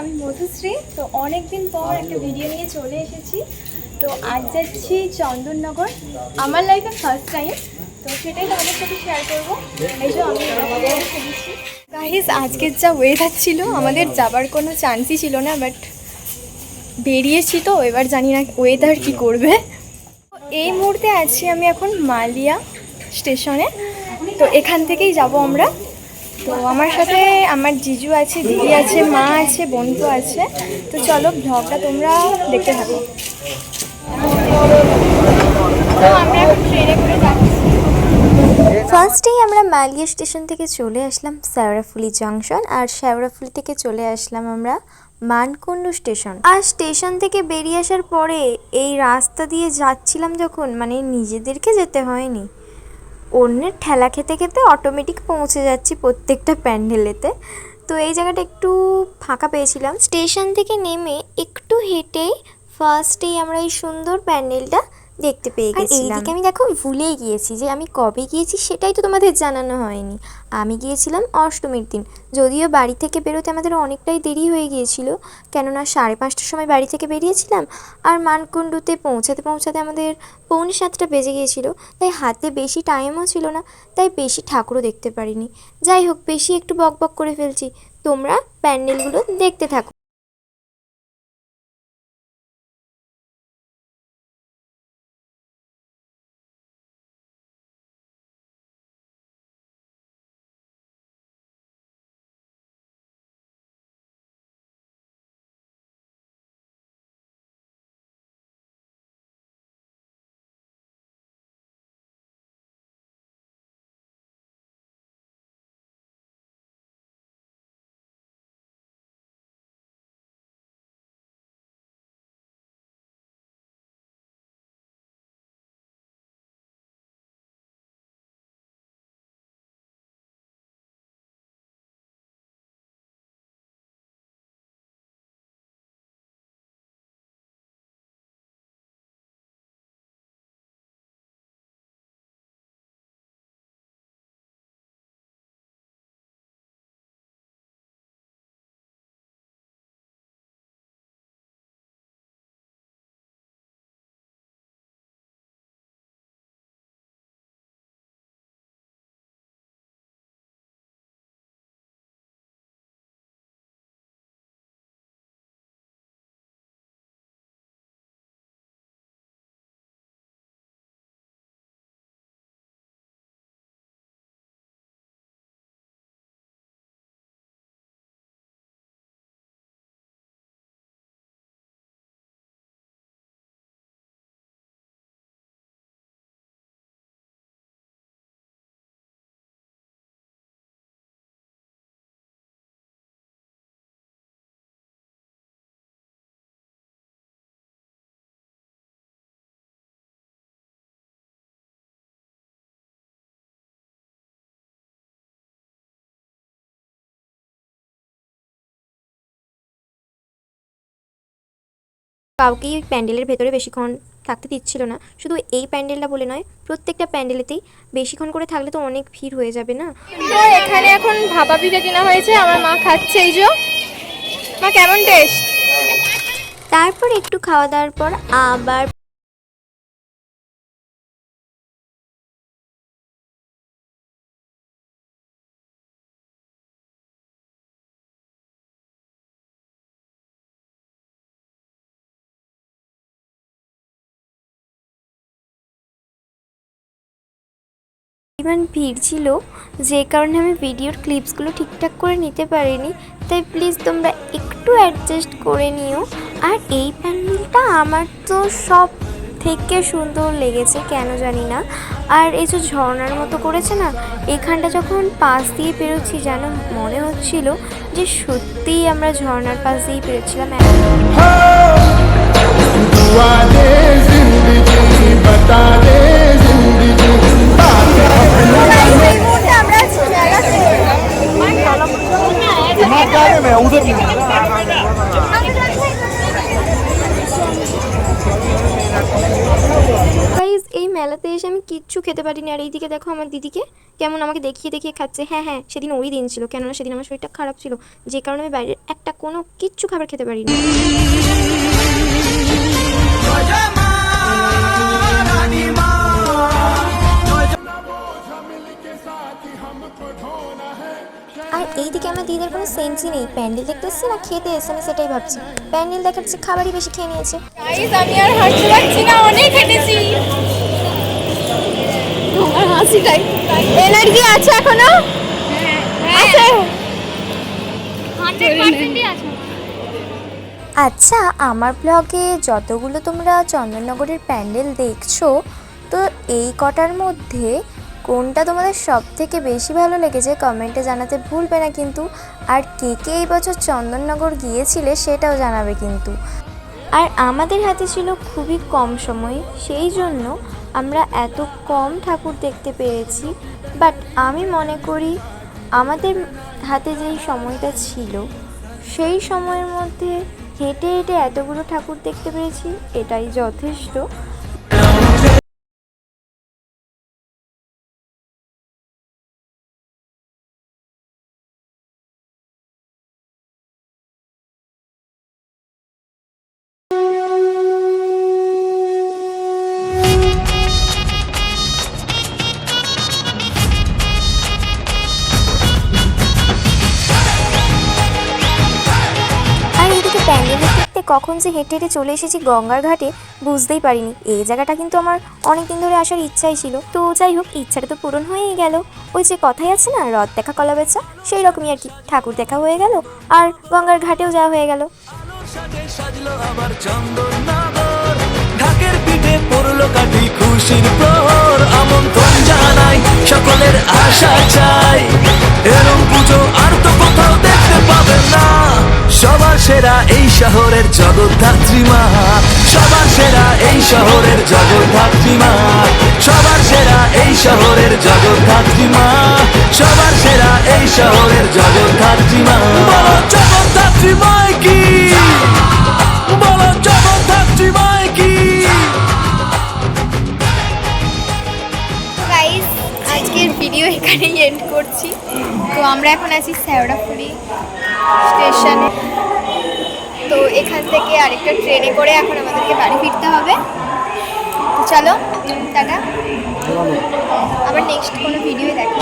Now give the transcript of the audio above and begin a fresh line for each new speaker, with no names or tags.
আমি মধুশ্রী। তো অনেক দিন পর একটা ভিডিও নিয়ে চলে এসেছি। তো আজ যাচ্ছি চন্দননগর। আমার লাইফে ফার্স্ট টাইম তো সেটাই তোমাদের সাথে শেয়ার করব। এই যে আমি গাইস আজকের যা ওয়েদার ছিল, আমাদের যাবার কোনো চান্সই ছিল না বাট বেরিয়েছি তো, এবার জানি না ওয়েদার কি করবে। এই মুহূর্তে আছি আমি এখন মালিয়া স্টেশনে তো এখান থেকেই যাব আমরা। তো আমার সাথে আমার জিজু আছে, দিদি আছে, মা আছে, বন্ধু আছে। তো চলো ব্লগটা তোমরা দেখতে থাকো। করে যাচ্ছি।
ফার্স্টেই আমরা মালিয়া স্টেশন থেকে চলে আসলাম শেওড়াফুলি জংশন। আর শেওড়াফুলি থেকে চলে আসলাম আমরা মানকুণ্ডু স্টেশন। আর স্টেশন থেকে বেরিয়ে আসার পরে এই রাস্তা দিয়ে যাচ্ছিলাম যখন মানে নিজেদেরকে যেতে হয়নি। অন্যের ঠেলা খেতে খেতে অটোমেটিক পৌঁছে যাচ্ছি প্রত্যেকটা প্যান্ডেলেতে। তো এই জায়গাটা একটু ফাঁকা পেয়েছিলাম। স্টেশন থেকে নেমে একটু হেঁটেই ফার্স্টেই আমরা এই সুন্দর প্যান্ডেলটা দেখতে পেয়ে গেছি এইদিকে আমি দেখো ভুলেই গিয়েছি যে আমি কবে গিয়েছি সেটাই তো তোমাদের জানানো হয়নি। আমি গিয়েছিলাম অষ্টমীর দিন। যদিও বাড়ি থেকে বেরোতে আমাদের অনেকটাই দেরি হয়ে গিয়েছিল কেননা সাড়ে পাঁচটার সময় বাড়ি থেকে বেরিয়েছিলাম আর মানকুণ্ডুতে পৌঁছাতে পৌঁছাতে আমাদের পৌনে সাতটা বেজে গিয়েছিল তাই হাতে বেশি টাইমও ছিল না তাই বেশি ঠাকুরও দেখতে পারিনি। যাই হোক বেশি একটু বক বক করে ফেলছি। তোমরা প্যান্ডেলগুলো দেখতে থাকো। কাউকেই ওই প্যান্ডেলের ভেতরে বেশিক্ষণ থাকতে দিচ্ছিল না। শুধু এই প্যান্ডেলটা বলে নয় প্রত্যেকটা প্যান্ডেলেতেই বেশিক্ষণ করে থাকলে তো অনেক ভিড় হয়ে যাবে না?
তো এখানে এখন ভাপা পিঠা কেনা হয়েছে আমার মা খাচ্ছে এই যে। মা কেমন টেস্ট
তারপর একটু খাওয়া দাওয়ার পর আবার পরিমাণ ভিড় ছিল যে কারণে আমি ভিডিওর ক্লিপসগুলো ঠিকঠাক করে নিতে পারিনি তাই প্লিজ তোমরা একটু অ্যাডজাস্ট করে নিও আর এই প্যান্ডেলটা আমার তো সব থেকে সুন্দর লেগেছে কেন জানি না আর এই যে ঝর্ণার মতো করেছে না এখানটা যখন পাশ দিয়ে পেরোচ্ছি যেন মনে হচ্ছিল যে সত্যিই আমরা ঝর্ণার পাশ দিয়েই পেরোচ্ছিলাম
दुआ दे जिंदगी बता दे जिंदगी मैं उधर भी
গাইজ এই মেলাতে এসে আমি কিচ্ছু খেতে খেতে পারিনি আর এইদিকে দেখো আমার দিদিকে কেমন আমাকে দেখিয়ে দেখিয়ে খাচ্ছে হ্যাঁ হ্যাঁ সেদিন ওই দিন ছিল কেননা সেদিন আমার শরীরটা খারাপ ছিল যে কারণে আমি বাইরের একটা কোনো কিচ্ছু খাবার খেতে পারিনি এইদিকে আমার দিদির কোনো সেন্সই নেই। প্যান্ডেল দেখতে এসছে না খেতে এসছে না সেটাই ভাবছি। প্যান্ডেল দেখাচ্ছে খাবারই বেশি খেয়ে নিয়েছে।
আমি আর পারছি না অনেক হেঁটেছি। আমার হাসিটাই। এনার্জি আছে এখনও? আছে?
আচ্ছা আমার ব্লগে যতগুলো তোমরা চন্দননগরের প্যান্ডেল দেখছ তো এই কটার মধ্যে কোনটা তোমাদের সব থেকে বেশি ভালো লেগেছে কমেন্টে জানাতে ভুলবে না কিন্তু। আর কে কে এই বছর চন্দননগর গিয়েছিলে সেটাও জানাবে কিন্তু। আর আমাদের হাতে ছিল খুবই কম সময়, সেই জন্য আমরা এত কম ঠাকুর দেখতে পেরেছি বাট আমি মনে করি আমাদের হাতে যেই সময়টা ছিল, সেই সময়ের মধ্যে হেঁটে হেঁটে এতগুলো ঠাকুর দেখতে পেরেছি এটাই যথেষ্ট। কখন যে হেঁটে হেঁটে চলে এসেছি গঙ্গার ঘাটে বুঝতেই পারিনি। এই জায়গাটা কিন্তু আমার অনেক দিন ধরে আসার ইচ্ছাই ছিল। তো যাই হোক, ইচ্ছাটা তো পূরণ হয়েই গেল। ওই যে কথাই আছে না, রথ দেখা কলা বেচা, সেই রকমই আর কি। ঠাকুর দেখা হয়ে গেল আর গঙ্গার ঘাটেও যাওয়া হয়ে গেল।
সকলের আশা চাই। এরম পুজো আর তো কোথাও দেখতে না। সবার সেরা এই শহরের জগদ্ধাত্রী মা সবার সেরা এই শহরের জগদ্ধাত্রী মা সবার সেরা এই শহরের জগদ্ধাত্রী মা সবার সেরা এই শহরের জগদ্ধাত্রী মা জগদ্ধাত্রী মায় কি?
আজকের ভিডিও এখানেই এন্ড করছি। তো আমরা এখন আছি শ্যাওড়াফুলি স্টেশনে তো এখান থেকে আরেকটা ট্রেনে করে এখন আমাদেরকে বাড়ি ফিরতে হবে। চলো, টাটা। আবার নেক্সট কোনো ভিডিও দেখো